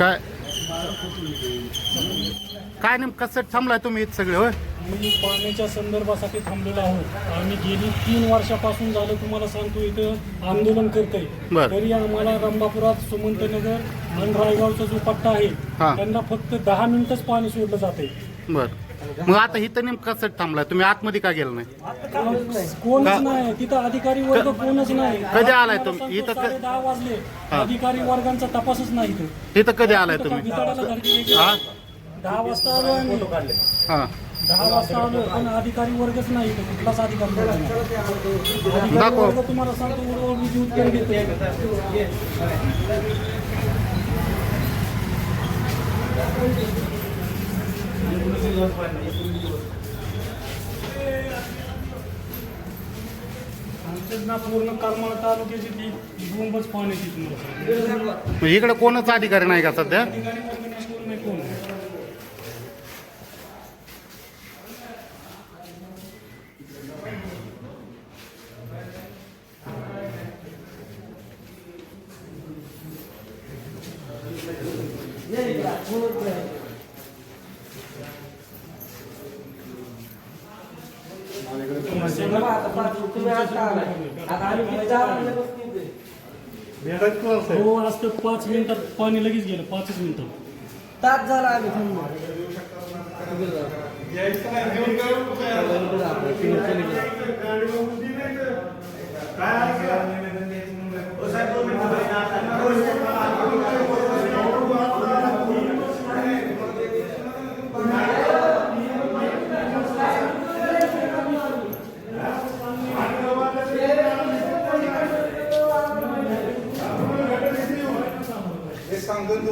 काय? काय नेमकं कसं थांबलाय तुम्ही इथं सगळे होय? मी पाण्याच्या संदर्भासाठी थांबलेलो आहोत. आम्ही गेली तीन वर्षापासून झालं तुम्हाला सांगतो इथं आंदोलन करतोय. बर. तरी आम्हाला रंभापुरात सुमंतनगर आणि रायगावचा जो पट्टा आहे हा. त्यांना फक्त दहा मिनिटच पाणी सोडलं जाते बर. मग आता इथं नेमकं कसं थांबलाय? तुम्ही आतमध्ये का गेला नाही? कोणच का- नाही. तिथं अधिकारी वर्ग कोणच नाही. कधी आलाय तुम्ही? इथं क- साडेदहा वाजले. अधिकारी वर्गांचा तपासच नाही इथं. इथं कधी आलाय इथं तुम्ही? हा? दहा वाजता आलो आम्ही. हा. दहा वाजता आलो पण अधिकारी वर्गच नाही इथं. कुठलाच अधिकारी वर्ग नाही. अधिकारी दाखव. वर्ग तुम्हाला सांगतो उडवून घेते. आमच्याच ना पूर्ण करमाळा तालुक्याची ती बोंबच पाण्याची इकडे कोणच अधिकारी नाही का सध्या अधिकारी कोण नाही कोण नाही. हो आज तर पाच मिनिटात पाणी लगेच गेलं पाचच मिनिटात तास झाला आम्ही थांबलो हे सांगतो ना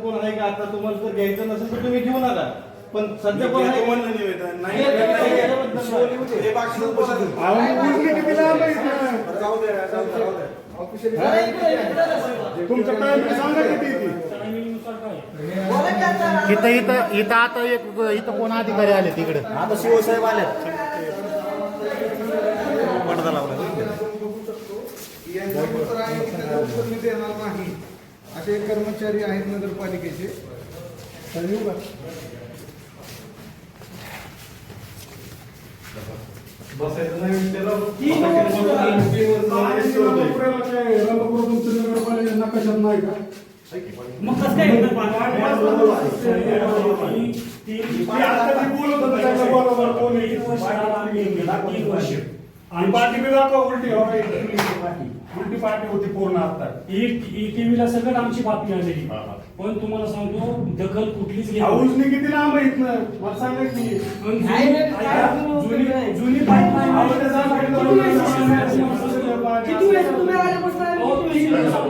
कोण आहे का? आता तुम्हाला जर घ्यायचं नसेल तर तुम्ही घेऊ नका पण सध्या कोण आहे? म्हणलं निवेदन नाही हे जाऊ जाऊ. तुमचं सांगा किती ती. इथं इथं इथं आता एक इथं कोण अधिकारी आले तिकडे? आता शिवसाहेब आले. यांच्याकडे तर असे कर्मचारी आहेत नगरपालिकेचे. येऊ का बसायचं नाही नकाशात का? मग कसं काय. आणि पाठी बी दाखवा उलटी. हो उलटी पाठी होती पूर्ण आता. टीव्हीला सगळं आमची बातमी आलेली. पण तुम्हाला सांगतो दखल कुठलीच घेत नाही. हाऊसने किती लांब आहे इथनं मला सांगा की. पण जुनी- नाही, नाही, काय ऐका, तुम्ही जुनी. जुनी pipeline अहो, ते सांगा की किती वेळेस तुम्ही- किती वेळेस तुम्ही आल्यापासून आम्ही अहो, किती तीन दिवसात-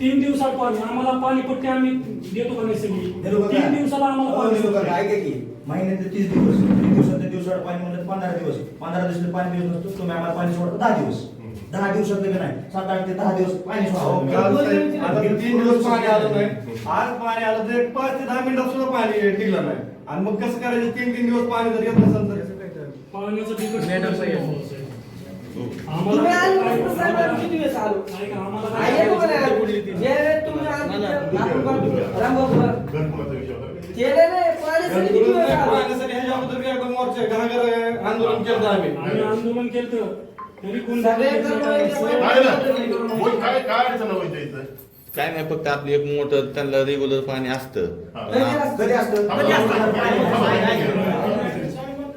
तीन दिवसात पाणी. आम्हाला पाणी पट्टी आम्ही देतो का नाही सगळी? तीन दिवसाला आम्हाला पाणी देतो. ऐका की. महिन्याचे तीस दिवस तीन दिवसात दिवसावर पाणी म्हणलं तर पंधरा दिवस. पंधरा दिवस पाणी दिवस नसतो तुम्ही आम्हाला पाणी सोडता दहा दिवस. दहा दिवसात लगे नाही? सात आठ ते दहा दिवस पाणी सोडा तुम्ही. आता तीन दिवस पाणी आलं नाही. आज पाणी आलं तर एक पाच ते दहा मिनिटात सुद्धा पाणी टिकलं नाही. आणि मग कसं करायचं? तीन तीन दिवस पाणी जर येत नसेल तर. पाण्याचं बिकट तुम्ही आल्यापासून साहेब आम्ही किती वेळेस आलो? ऐका, आम्हाला आहे का नाही आलो? जे वेळेस तुम्ही आमच्या- आपण- रामबाबा. केलं नाही पाण्यासाठी किती वेळेस आलो? पाण्यासाठी ह्याच्या अगोदर बी एकदा मोर्चा घागर आंदोलन केलं आम्ही. आम्ही आंदोलन केलं तरी कोण. काय काय अडचण व्हायची इथं? काय नाही फक्त आपली एक मोटर त्यांना रेग्युलर पाणी असतं.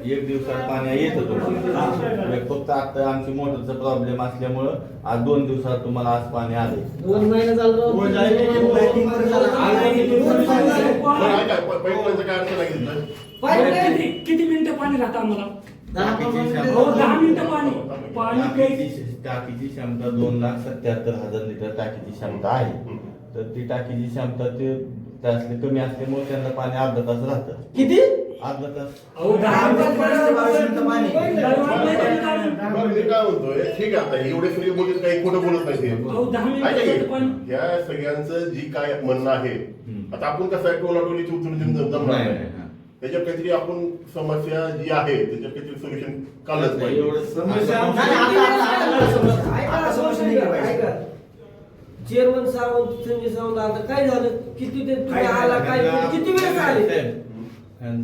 एक दिवसात पाणी येत होतं फक्त आता आमची मोटरचा प्रॉब्लेम असल्यामुळं आज दोन दिवसात तुम्हाला आज पाणी आले दोन महिने. काय अडचण. किती मिनिटं पाणी राहतं आम्हाला? दहा पंधरा मिनिटं. हो. दहा मिनिटं पाणी. टाकीची टाकीची क्षमता दोन लाख सत्याहत्तर हजार लिटर टाकीची क्षमता आहे. तर ती टाकीची क्षमता ते त्यासले कमी असल्यामुळे त्यांना पाणी अर्धा तास राहतं. किती? अर्धा तास. काय म्हणतोय ठीक आहे आता एवढे सगळे बोलत काही खोटं बोलत नाही या सगळ्यांचं जी काय म्हणणं आहे आता आपण कसं आहे टोला टोलीची उचलून जमणार नाही. त्याच्यात काहीतरी आपण समस्या जी आहे त्याच्यात काहीतरी सोल्युशन काढलंच पाहिजे. चेअरमन सावंत संजय सावंत आता काय झालं? किती ते तुम्ही आला? काय? किती वेळेस आले?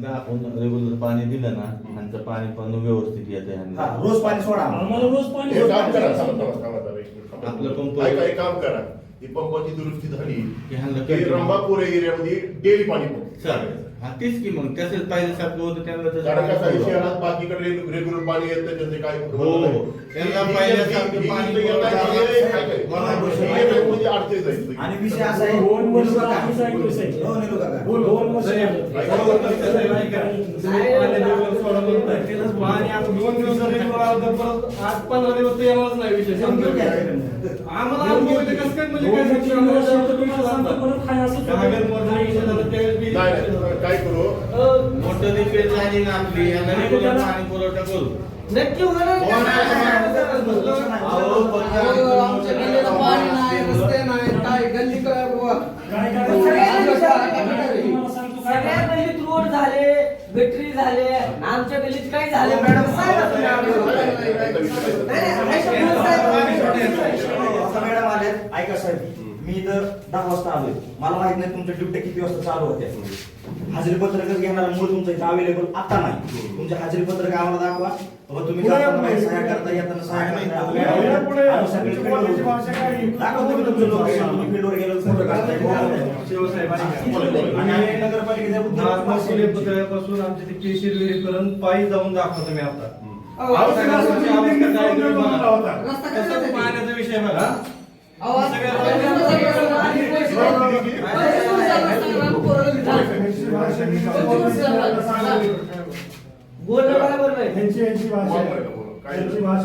आपण रेग्युलर पाणी दिलं ना ह्यांचं पाणी पण व्यवस्थित येतं हा, ह्यांना रोज पाणी सोडा. आम्हाला रोज पाणी हे काम करा थांबा, थांबा, थांबा जरा एक मिनिट थांबा. आपलं पंप- ऐका एक काम करा. ही पंपाची दुरुस्ती झाली. की ह्यांना की रंभापूर एरियामध्ये डेली पाणी पडतं. चालेल. हा तेच की मग तसंच पाहिजे सारखं होतं त्यांना कारण पुरवठा. शहरात बाकीकडे रेग्युलर पाणी येतं त्यांचे काय हो, हो. त्यांना पाणी आहे. आणि विषय असा आहे दोन वर्ष निलू काका. ऑफिस आहे, कसं आहे? हो, निलू काका. दोन वर्ष दोन दिवस रेग्युलर आलं तर परत आठ पंधरा दिवस ते येणारच नाही विषय समजून घ्या. आम्हाला अनुभव येते कसं काय म्हणजे काय सांगतो तुम्हाला सांगतो दहा घर नाही नाही, काय करू रिपेअर यांना रेग्युलर पाणी पुरवठा करू नक्की आमच्या काय काय काय काय सगळ्या काय गल्लीत रोड झाले गटरी झाले आमच्या गल्लीत काय झाले मॅडम बोल साहेब. आता मॅडम आल्या ऐका साहेब मी इथं दहा वाजता आलोय मला माहीत नाही तुमच्या ड्युट्या किती वाजता चालू होत्या हजेरी पत्रक घेणारा मूळ तुमचं इथं अवेलेबल आता नाही तुमचे हजेरी पत्रक आम्हाला दाखवा बाबा तुम्ही जाताना बाहेर सह्या करता येताना सह्या करता पुढे- आम्ही सगळे तुमची field बोलण्याची वर- भाषा काय आहे? दाखवा तुम्ही तुमचं लोकेशन तुम्ही फील्डवर गेलो फोटो काढताय शिवसाहेब आणि आम्ही नगरपालिकेच्या उद्योग आमच्या ते केशीर पायी जाऊन दाखवतो मी आता अहो, अहो, तुम्ही काय बघा. रस्ता कसा आहे? पाण्याचा विषय बघा अहो, आता- आता रस्ता सगळं बोलणं बरोबर नाही ह्यांची भाषा आहे.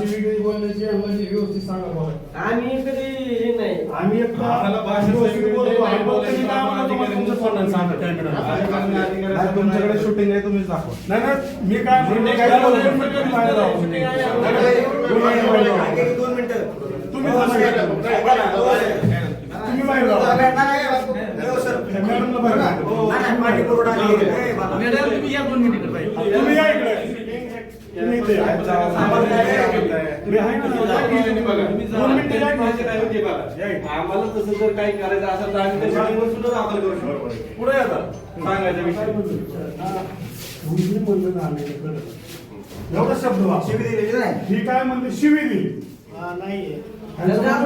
वेगळी बोलण्याची आम्हाला व्यवस्थित सांगा मला आम्ही कधी हे नाही आम्ही एकदा आम्हाला भाषा व्यवस्थित वेगळी बोलतो. नाही बोलायचं, मला अधिकारी तुमचं सांगा कॅमेरा. नाही, तुमच्याकडे शूटिंग आहे तुम्हीच दाखवा नाही नाही मी काय म्हणतो काय बोलतो तुम्ही तुम्ही हो, हो, बाहेर नाही, बाबा. तुम्ही या इकडे. तुम्ही इथे या. आम्हाला काय करायचं? तुम्ही आहे ना? दोन मिनिटं या इकडे. आम्हाला तसं जर काही करायचं असेल तर आम्ही त्या शाळेवर सुद्धा दाखल करू शकतो. पुढे येतात सांगायचा विषय. एवढा शब्द. शिवी दिलेली नाही. ही काय म्हणते? शिवी दिली.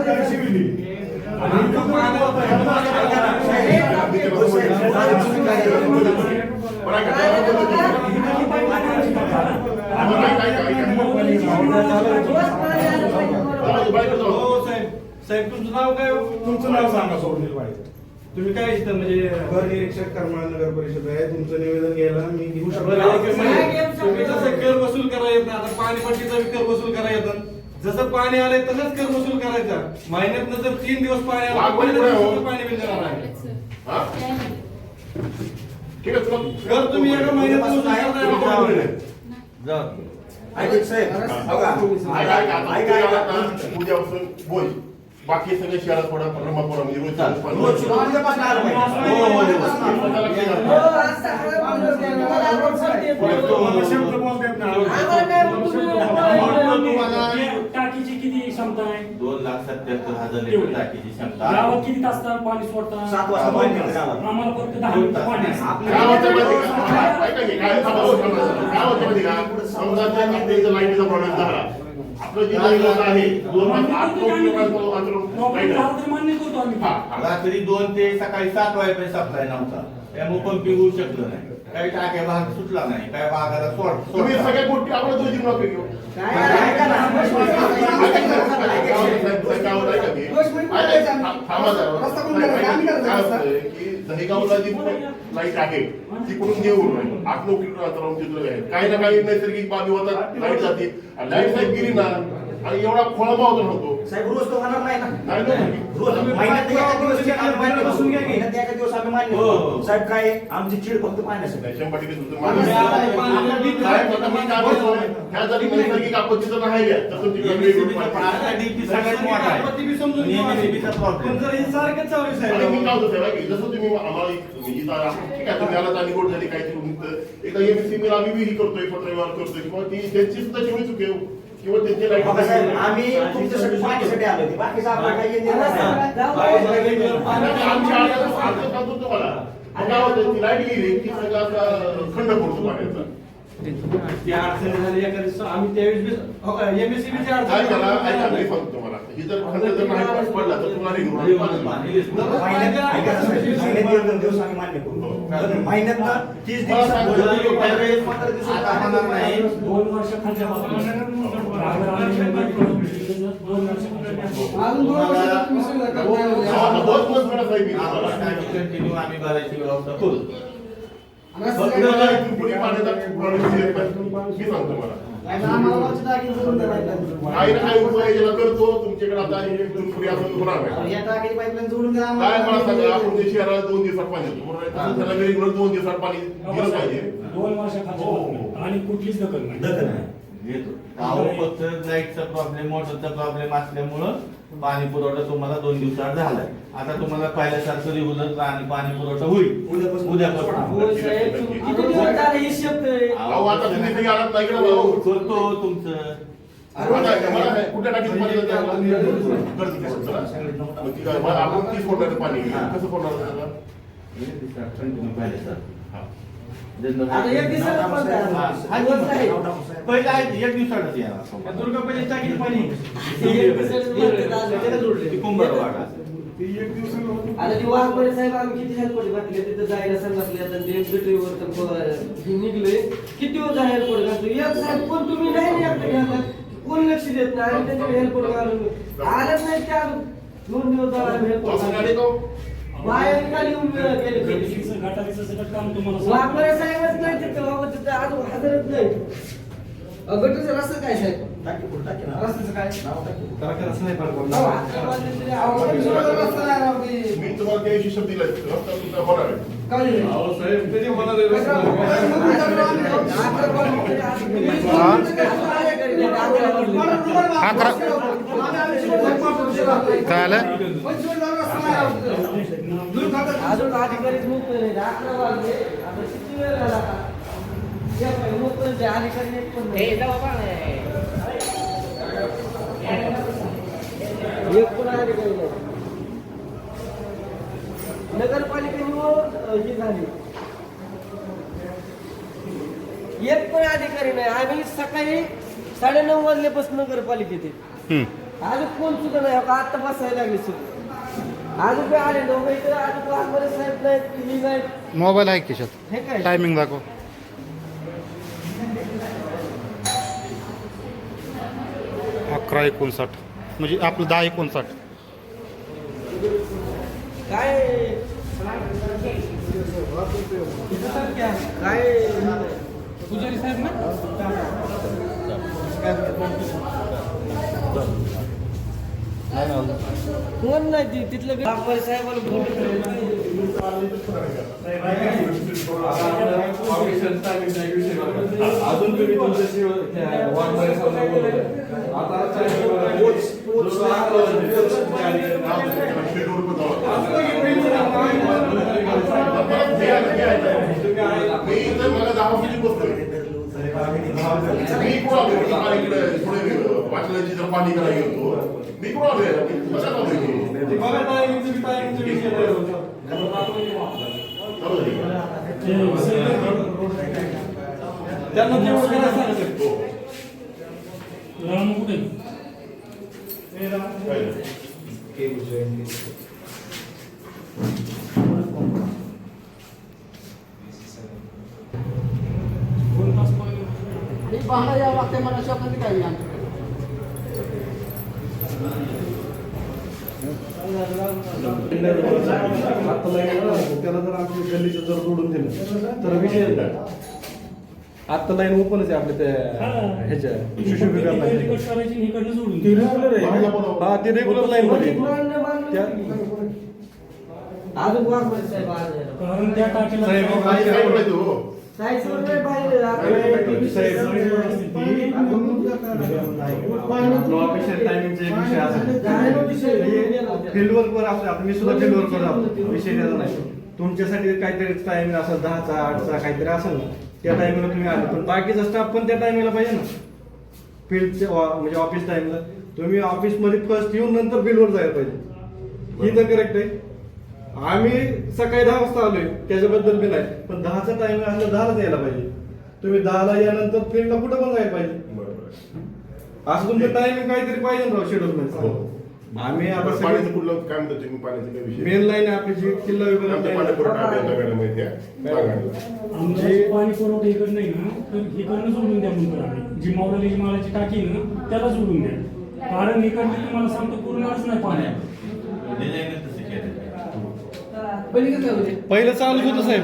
काय? शिवी दिली. आणि. हो, काय साहेब तुमचं नाव काय तुमचं नाव सांगा सोडून पाहिजे तुम्ही काय इथं म्हणजे घर निरीक्षक करमाळ नगर परिषद आहे तुमचं निवेदन घ्यायला मी घेऊ शकतो बरं, एक मिनिट. तुम्ही जसं कर वसूल करा येत नाही आता पाणीपट्टीचा कर वसूल करा येतात जसं पाणी आलंय तसंच कर वसूल करायचा महिन्यात जर तीन दिवस पाणी आलं वाघ पुढे हो. पाणी बिल देणार आहे हा? ठीक आहे तुला तुम्ही एका महिन्यात वसूल करताय तुला आमच्या कोण गावाला. बोलले? ऐका, साहेब. बघा. ऐका, ऐका, आता ऐका, उद्या ऐका. आता उद्यापासून बोल बाकी सगळे शहरात थोडा म्हणजे रोज पाणी. रोज आलं पाहिजे. हो, हो, हो. हो, शब्द बोलता येत नाही. आम्हाला काय किती क्षमता आहे दोन लाख सत्याहत्तर हजार लिटर टाकीची क्षमता आहे. गावात किती तास पाणी सोडतात सात वाजता पाणी येतं गावात. आम्हाला फक्त दहा मिनिटं पाणी आहे. काय होतं माहिती का? ऐका की, काय थांबा, हो, थांबा. काय होतं माहिती का? समजा जर आपल्या इथं लाईटीचा प्रॉब्लेम झाला आपलं जे लाइट आहे दोन आठ लाइट झाला. तर मान्य करतो आम्ही हा, हा. रात्री दोन ते सकाळी सात वाजेपर्यंत सप्लाय नव्हता त्यामुळे पंपिंग होऊ शकलं नाही काही टाक्या भाग सुटला नाही काही भागाला सोड तुम्ही. सगळ्या गोष्टी आपण घेऊ काय. दहेगावला जी लाइट आहे ती कुठून आठ नऊ किलोमीटर आहे काही ना काही नैसर्गिक बाबी होतात लाइट जाते लाइट साहेब गेली ना आणि एवढा खोळंबा होतो नव्हतो साहेब रोज तो होणार नाही ना महिन्यात मान्य हो. करतो. साहेब काय आहे? आमची चीड फक्त शंभर टक्के तुमचं मान्य आहे. साहेब, आता मी काय ह्या जरी नैसर्गिक वेगळी आहे. हे आणि मी होतं साहेब, की जसं तुम्ही आम्हाला एक- इथं आपण- ठीक आहे तुम्ही आला आणि गोड झाली काहीतरी. एकदा आम्ही विही करतोय पत्रव्यवहार करतोय किंवा ती त्यांची सुद्धा तेवढी चुकी आहे. किंवा त्यांचे लाइट बघा साहेब आम्ही तुमच्यासाठी पाण्यासाठी आलो होतो. बाकीचं आपलं काही येत नाही. आणि आमची आडत- आडत सांगतो तुम्हाला मग काय होतं, ती लाइट गेली की सगळा असा खंड पडतो पाण्याचा ती अडचण झाली एका दिवशी आम्ही त्यावेळेस एमएससीबी ची काय अडचण करा ऐका मी सांगतो तुम्हाला ही जर खंड जर नाही पास पडला तर तुम्हाला रिंग रोड पाणी महिन्यात ऐका ना साहेब, महिन्यात एक दोन दिवस आम्ही मान्य करू पण महिन्यात तीस मला दिवसात सांगा, बोलतो, मला त्यावेळेस पंधरा दिवसात आता होणार नाही. दोन वर्षाखालच्या दोन वर्षाखालच्या अजून दोन वर्षात तुम्ही सगळं करताय. आता बहुत मत मिळत आहे मी तुम्हाला कंटिन्यू आम्ही भरायची व्यवस्था करू काही ना काही उपाय याला करतो. तुमच्याकडे आता पुढे होणार नाही काय मला सांगा आपण ते शहराला दोन दिवसात पाणी देतो त्याला वेगवेगळं दोन दिवसात पाणी दिलं पाहिजे. दोन वर्षाखालच्या बातम्या. आणि कुठलीच दखल नाही. दखल नाही. घेतो अहो फक्त लाईटचा प्रॉब्लेम मोटरचा प्रॉब्लेम असल्यामुळं पाणी पुरवठा तुम्हाला दोन दिवसात झालाय. आता तुम्हाला पहिल्यासारखं रेग्युलर आणि पाणी पुरवठा होईल. उद्यापासून- उद्यापासून. हो हे? करतो तुमचं. आता मला काय, कुठल्या टाकीचं पाणी देताय मला? गरजेचं आहे चला. मग ती काय, मला आपण तीस फोडणार पाणी. कसं फोडणार त्याला? कंटिन्यू पहिल्यासारखं हा. आता एक दिवसाला पण हा, हा, दिवस आहे. पहिलं आहे एक दिवसातच येणार. दुर्गा पहिले टाकीत पाणी एक. ती कुंभारवाडा आता ती वाघमारे साहेब आम्ही किती हेल्पट घातले. तिथं जायला सांगितले आता ते गटरीवर तर प- हे निघले. किती दिवस झाले हेल्पट घातले? एक साहेब कोण तुम्ही नाही ना एकटे घातलं कोण लक्ष देत नाही आणि त्याच्याकडे हेल्पट घालून. आलंच नाही त्या दोन दिवस झाले आम्ही हेल्पट निघाली येऊन गेले गेले गेले. गटारीचं सगळं काम तुम्हाला वाघमारे साहेबच नाही तिथं बाबा तिथं अजून हजरच नाही गटरीचं रस्ता काय साहेब टाकी फुल टाकी ना. रस्त्याचं काय नाव टाकी. त्याला करायचं नाही फार अहो, बोलणं. अकरा वाजले तरी अहो, आवाज जोडलं रस्ता नाही राव ते. मी तुम्हाला त्या हिशोब दिलाय रस्ता तुमचा होणार आहे काय नाही. अहो साहेब कधी होणार आहे कचरा- रस्ता? मग उद्या करू आम्ही. अकरा वाजले आज तुम्ही-? अकरा आले घरी, अकरा वाजले. अकरा काय आलं? अजून अधिकारीच मुक्त नाही अकरा वाजले. आता किती वेळ झाला मुक्त अधिकारी एक पण नाही. एक पण अधिकारी नाही. नगरपालिकेने ही झाली. एक पण अधिकारी नाही. आम्ही सकाळी साडेनऊ वाजल्यापासून नगरपालिकेत अजून कोण सुद्धा नाही आता आता बसायला लागले सुद्धा अजून काय आले दोघं इथं अजून वाघमारे साहेब ही नाहीत. मोबाईल आहे खिशात हे काय? टायमिंग दाखव. अकरा एकोणसाठ. म्हणजे आपलं दहा एकोणसाठ. काय? काय? पुजारी साहेब ना? कोण नाही ती तिथलं वाघमारे अजून तुम्ही तुमच्याशी वाघमारे साहेबांना आता तुम्ही आहे. मी मी इकडे थोडे वाचल्याची जर पाणी करायला गेलो मी कुठं आलोय? मी कशात आलोय मी? ते बघा टायमिंगचं बी टायमिंगचं विषय नाही होता. चालू आहे. त्यांना जेवण करायला सांगितलं. हो. राम कुठे काय नाही. दोन तास पहिले आता नाही ना, त्याला जर आमच्या गल्लीचं जर जोडून दिलं तर विषय नाही. आता लाईन ओपनच आहे आपल्या त्या ह्याच्या ती. रेग्युलर आहे हा ती रेग्युलर लाईन मध्ये अजून वाघ साहेब कारण त्या टाकीला हो ऑफिशियल टायमिंगचा एक विषय असेल फील्ड वर्क वर आपण मी सुद्धा फील्ड वर्क विषय त्याचा नाही. तुमच्यासाठी काहीतरी टाइमिंग असेल दहाचा आठचा काहीतरी असेल ना त्या टायमिंगला तुम्ही आले. पण बाकीचा स्टाफ पण त्या टायमिंगला पाहिजे ना. फील्डच्या म्हणजे ऑफिस टाइमला तुम्ही ऑफिसमध्ये फर्स्ट येऊन नंतर फील्डवर जायला पाहिजे. ही तर करेक्ट आहे. आम्ही सकाळी दहा वाजता आलोय त्याच्याबद्दल बी नाही. पण दहाचा टायमिंग असलं दहालाच यायला पाहिजे. तुम्ही दहाला यानंतर फील्डला कुठं पण जायला पाहिजे. असं तुमचं टायमिंग काहीतरी पाहिजे ना राव शेड्यूल मध्ये आम्ही आता पाण्याचं कुठलं काय म्हणतात तुम्ही पाण्याचं काय विषय मेन लाईन आपली जी किल्ला विभाग आमच्या पाणी पुरवठा मॅडम माहिती आहे. सांगायला. आमचं पाणी पुरवठा इकडं नाही ना तर इकडनं जोडून द्या म्हणतो आम्ही. जी मावळाली मालाची टाकी आहे ना त्याला जोडून द्या. कारण इकडनं तुम्हाला सांगतो पूर्णच नाही पाणी. पहिलं चालूच होतं साहेब.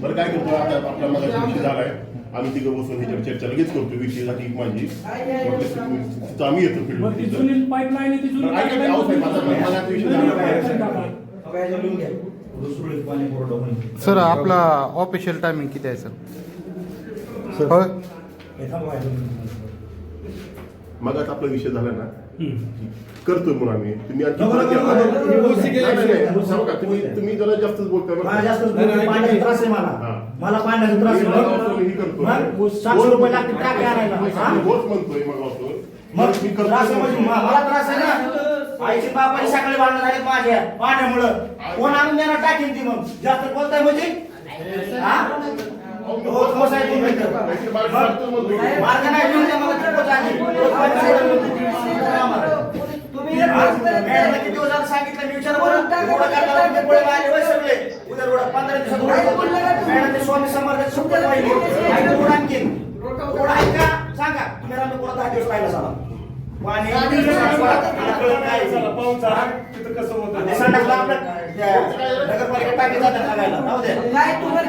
बरं काय करतो आता? आपला माझा विषय झालाय. आम्ही तिघं बसून ह्याच्यावर चर्चा लगेच करतो विषयासाठी माझी. तिथं आम्ही येतो मग ती जुनी आहे ती जुनी pipeline सुरळीत पाणी पुरवठा होईल सर आपला ऑफिशियल टायमिंग किती आहे सर? होय मग आता आपला विषय झाला ना. हम्म. करतोय म्हणून आम्ही तुम्ही आणखी नको, नको, नको, नको, नको. नाही, नाही, नाही, सांगू का? तुम्ही तुम्ही जरा जास्तच बोलताय बरं मला का? जास्त पाण्याचा त्रास आहे हा. मला मला पाण्याचा त्रास मी करतो. मग सातशे रुपये लागतील टाके आणायला हा? मी होच म्हणतोय मग वाचतो. मग मी करतो त्रास आहे म्हणजे मा- मला त्रास आहे ना आईची बापाची सकाळी भांडणं झालीत माझ्या पाण्यामुळं कोण आणून देणार टाकीन ती मग जास्त बोलताय म्हणजे हा? अहो, मी हो, हो, साहेब. तुम्ही म्हणतोय. मार्ग नाही मला. रोज हा? मॅडमला किती दिवस झालं सांगितलं मी विचार सगळे उद्या रोड पंधरा दिवसात मॅडम स्वामी शब्द रोड आणखीन रोड सांगा तुम्ही राहतो पुढे दहा दिवस पाणी नगरपालिका टाकी जातात राहू द्या बोलता?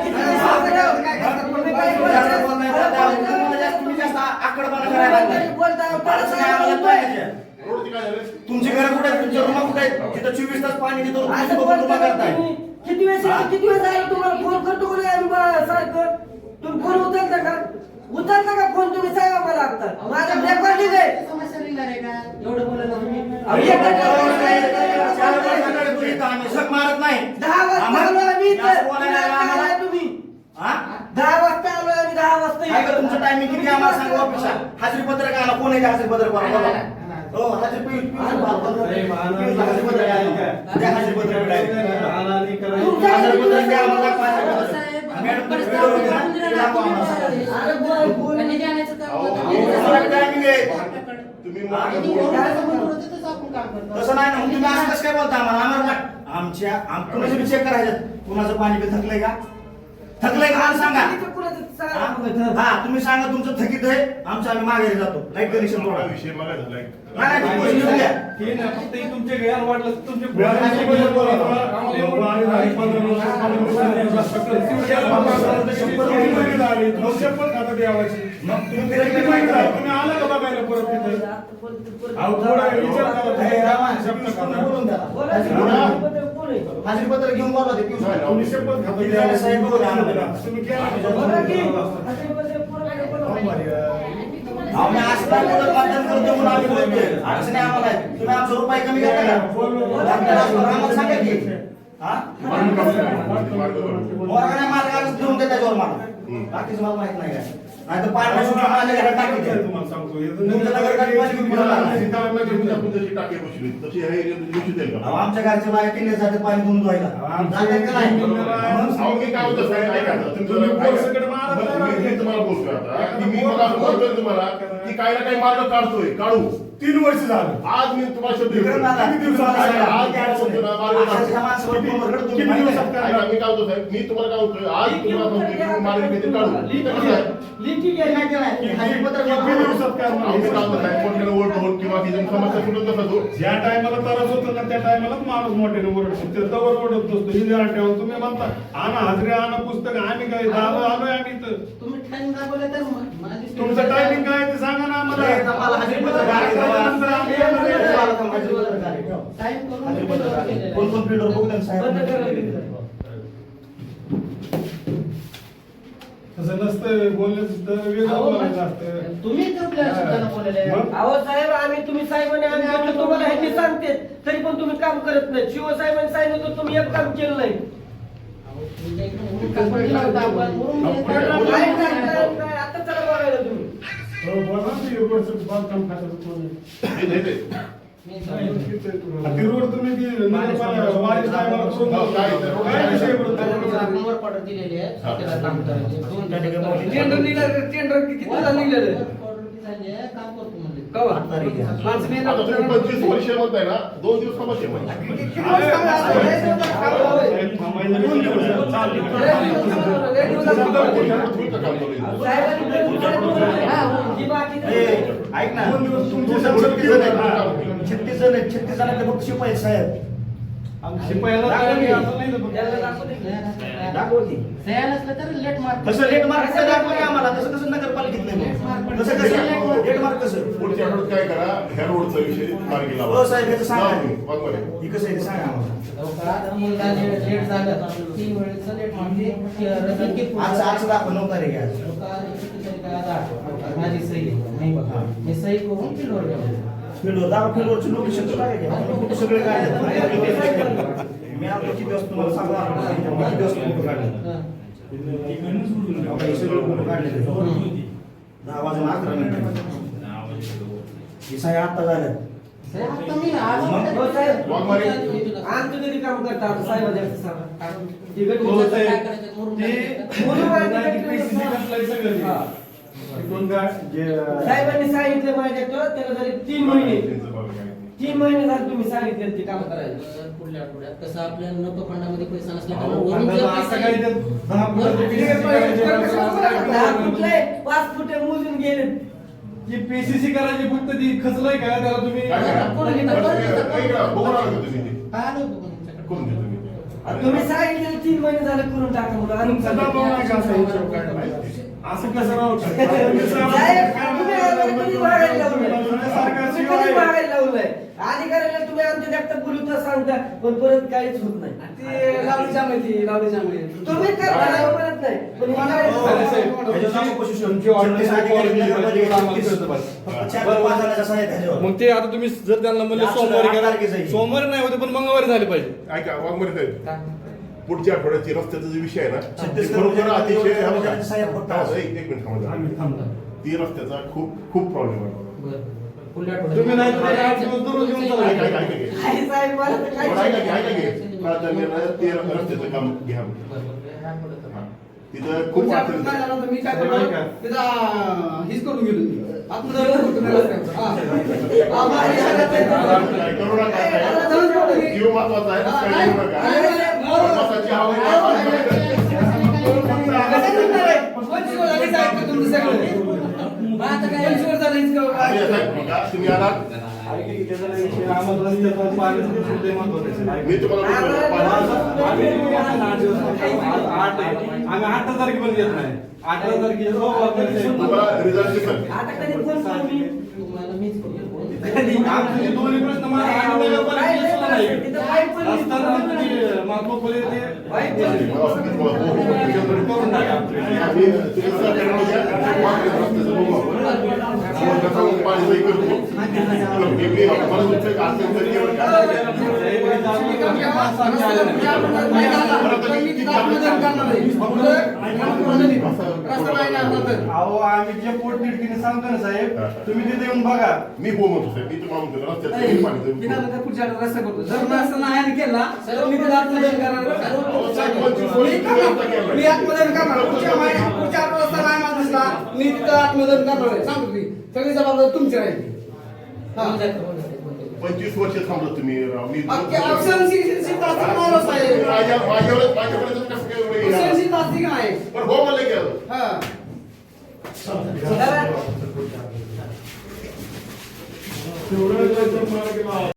बोलताय, जास्त आकडपणा करायला तुमची घर कुठे आहेत? तुमच्या रूम कुठे आहेत? तिथं चोवीस तास पाणी देतो तुम्ही असं लोकं बोलता तुम्हा का करताय. तुम्ही? किती वेळेस किती वेळेस आहे? तुम्हाला फोन करतो का नाही? आम्ही बा- सारखं तुम्ही फोन उचलता का? उचलता का फोन तुम्ही सांगा मला आता. माझं रेकॉर्डिंग आहे एवढं बोलायला तुम्ही. अहो, एक चार मिनिट. वर्षाकडे तुम्ही इथं आम्ही झक मारत नाही. दहा वाजता आम्हाला- आलो आम्ही इथं. जास्त बोलायला आम्हाला- तुम्ही? हा? दहा वाजता आलो आम्ही दहा वाजता काय का तुमचं टायमिंग किती आहे? आम्हाला सांगा ऑफिसला हाजरी पत्रक आला. कोण आहे हाजरी पत्रक हाजरी. द्या हो पत्रक मला तसं नाही ना मग तुम्ही असं कसं काय बोलता आम्हाला आम्हाला आमच्या कुणाचं बी करायचं कुणाचं पाणी बी थकलंय का थकलंय का सांगा हा? तुम्ही सांगा तुमचं थकीत आहे आमचं आम्ही माघारी जातो लाइट कनेक्शन विषय बघायचं लाइट हे हे तुमचे गैर वाटलं तुमचे. हे? हाजरी पत्र घेऊन बोला ते झाले साहेब आम्ही बोलत मतदान करतो म्हणून आम्ही बोलतोय. अडचणी आम्हाला आहेत. तुम्ही आमचा रुपये कमी घेता का? आपल्याला आम्हाला सांगा की. हा? घेऊन मला बाकीच मला माहीत नाही काय. नाही तर पाणी सुद्धा माझ्या घरात टाकी द्या. घेऊन घेऊन अहो, का आमच्या घरच्या बाया किल्ले जाते पाणी धुवून धुवायला जातात का नाही? मग अहो, मी काय होतं साहेब ऐका आता. तुम्ही मी- तुम्हाला बोलतोय आता. की मी मला बोलतोय तुम्हाला की काही ना काही मार्ग काढतोय काढू. तीन वर्ष झालं. आज मी तुम्हाला किती दिवसात दिवसात मी काय होतो साहेब? मी तुम्हाला काय होतोय आज तुम्हाला मार्ग किती काढू मी काय होतं साहेब कोणत्याला किंवा समस्या सुटत नसत. ज्या टायमाला त्रास होतो ना त्या टायमाला माणूस मोठ्याने ओरडतो. ते तवर ओरडत नसतो ही ध्यान ठेवा तुम्ही म्हणता आणा हजरी आणा पुस्तक आम्ही काय आलो आलोय आम्ही तर तुमचं टायमिंग काय? ते सांगा ना आम्हाला. मला आहे. बघू ना तसं नसतं बोलण्याचं तर वेगळं बोलायचं असतं तुम्ही आपल्या अहो साहेब आम्ही तुम्ही साहेबांनी आम्ही म्हटलं तुम्हाला ह्याची सांगते तरी पण तुम्ही काम करत नाही शिव साहेबांनी सांगितलं तर तुम्ही एक काम केलं नाही काय काय- काय- आता चला बघायला तुम्ही हो, बोला ना, बांधकाम ती रोड तुम्ही ती नगरपालिका करून काय काय विषय बोलतो? टेंडर निघालं टेंडर निघालं कवा माणसं आता तुम्ही पंचवीस वर्ष म्हणताय ना दोन दिवस म्हणजे किती दिवस काम लय काम थांबायला लय लय काम ऐक ना. दोन दिवस तुमचे छत्तीस जण. आहेत छत्तीस जण आहेत छत्तीस जणांचे फक्त शिपाई आहेत, साहेब. कसं लेट मार्क कसं दाखवा की आम्हाला? तसं कसं नगरपालिकेत नाही मग? कसं कसं? लेट मार्क कसं? पुढच्या आठवड्यात काय करा ह्या रोडचा विषय मार्गी लावा. हो, साहेब, याचं सांगा. ही कसं आहे ते सांगा आम्हाला. लेट म्हणजे आज आज दाखव नऊ तारीख आहे आज माझी सही नाही बघा मी सही करून फिल्डवर गेलो फील्डवर दाखव फील्डवरची लोकेशन तर काय घ्या कुठे सगळे काय आहेत? मी आता किती वाजता तुम्हाला सांगा मी किती वाजता फोटो काढले इकडनं सोडून द्या. आता हे सगळे फोटो काढले दहा वाजून अकरा मिनिटं ही साडे आत्ता झाल्यात वाघमारे. आमचं कधी काम करता आता साहेबांचं सांगा हो, साहेब. बोलू साहेबांनी सांगितलं माझ्याकडं त्याला झाले तीन महिने तीन महिने झाले तुम्ही सांगितले ते काम पुढल्या आठवड्यात. कसं आपल्या नको फंडामध्ये पैसा नसला कारण वरून जर पैसा दहा करायचे, करायचं? फुटले पाच फुटे मोजून गेले जी पीसीसी करायची फक्त ती खचलंय का त्याला तुम्ही. तुम्ही. सांगितलं तीन महिने झाले करून टाका म्हणून. आणि असं कसं राहू शकतं? साहेब, तुम्ही आमच्या देखता बोलू तर सांगता पण परत काहीच होत नाही. ते लावणीच्या माहिती लावणीच्या माहिती तुम्ही करता नाही म्हणत नाही. पण हे पाच जणांच्या सह्या आहेत ह्याच्यावर. मग ते आता तुम्ही जर त्यांना म्हणले सोमवारी. सोमवारी नाही होते पण मंगळवारी झाले पाहिजे. ऐका वाघमारे साहेब. पुढच्या आठवड्याची रस्त्याचा जो विषय आहे ना ते खरोखर अतिशय हा हा, एक एक मिनिट थांबा जरा. थांबतो. ती रस्त्याचा खूप खूप प्रॉब्लेम आहे तुम्ही नाही तर आठ दिवस दररोज येऊन चालू ऐका, ऐका, ऐका, ऐका. काय साहेब मला तर बरं, ऐका की, ऐका काहीच की. प्राधान्यानं ते रस्त्याचं काम घ्या. हा. तिथं खूप अडचण काय. झालं मी काय हीच करून गेलो मी. करतो मी रस्त्यावर. हा. काय. करू नका काय काय. जीव महत्त्वाचा आहे हा, काय नका नाही, नाही, तुम्ही आलात. मी तुम्हाला आठ तारखेपर्यंत येत नाही अठरा जे दोन्ही प्रश्न मला सुद्धा नाही. फुले ते पाईप पण नाही. मला असं की तुम्हाला हो, हो, हो, त्याच्यामध्ये करून टाका आमचे. आम्ही तुम्ही. वाटलं रस्त्याचं बघू पाणी करतो. मी- मी- मला तुमचं एक अडचण तरी आहे बरं का? अहो आम्ही जे पोट तिडकीने सांगतो ना साहेब तुम्ही तिथे येऊन बघा मी हो म्हणतो साहेब मी तुम्हाला म्हणतो रस्त्याचं किती पाणी जाईल? अहो, साहेब, पंचवीस वर्ष तुम्ही रस्ता केलाय. सगळी जबाबदारी तुमची राहील. पंचवीस वर्ष थांबलो तुम्ही राव. मी आहे. माझ्या माझ्यावर माझ्याकडे तर कसं काय एवढं येणार? आहे. पण हो म्हणलं. हा. जरा- तेवढं